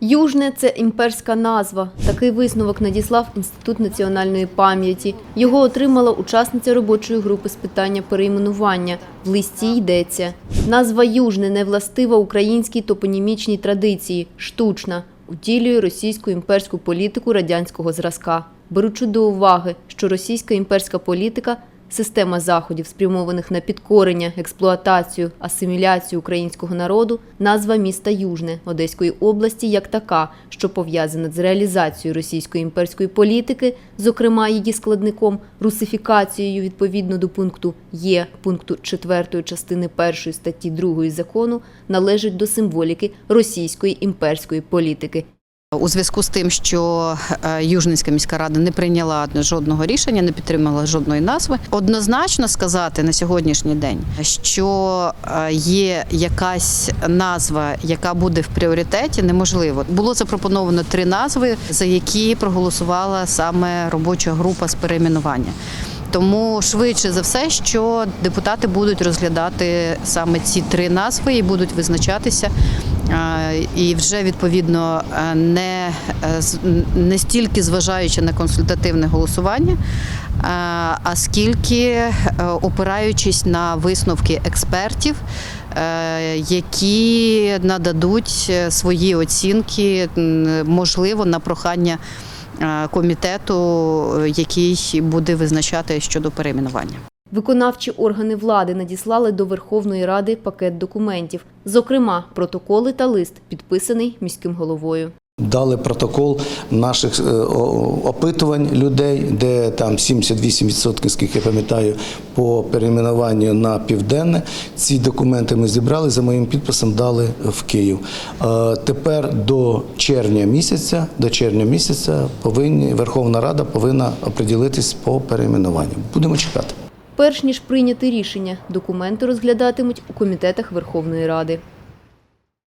Южне це імперська назва. Такий висновок надіслав Інститут національної пам'яті. Його отримала учасниця робочої групи з питання перейменування. В листі йдеться: назва Южне не властива українській топонімічній традиції, штучна, утілює російську імперську політику радянського зразка. Беручи до уваги, що російська імперська політика Система заходів, спрямованих на підкорення, експлуатацію, асиміляцію українського народу, назва міста Южне Одеської області як така, що пов'язана з реалізацією російської імперської політики, зокрема її складником, русифікацією відповідно до пункту Є пункту 4 частини 1 статті 2 закону, належить до символіки російської імперської політики. У зв'язку з тим, що е, Южненська міська рада не прийняла жодного рішення, не підтримала жодної назви, однозначно сказати на сьогоднішній день, що е, є якась назва, яка буде в пріоритеті, неможливо. Було запропоновано три назви, за які проголосувала саме робоча група з перейменування. Тому швидше за все, що депутати будуть розглядати саме ці три назви і будуть визначатися. І вже відповідно е, не, е, не стільки зважаючи на консультативне голосування, е, а скільки опираючись на висновки експертів, які нададуть свої оцінки, можливо, на прохання комітету, який буде визначати щодо перейменування. Виконавчі органи влади надіслали до Верховної Ради пакет документів, зокрема протоколи та лист, підписаний міським головою. Дали протокол наших е, опитувань людей, де там 78%, скільки я пам'ятаю, по перейменуванню на південне. Ці документи ми зібрали за моїм підписом, дали в Київ. Е, Тепер до червня місяця, до червня місяця повинні Верховна Рада повинна оприділитись по перейменуванню. Будемо чекати. Перш ніж прийняти рішення, документи розглядатимуть у комітетах Верховної Ради.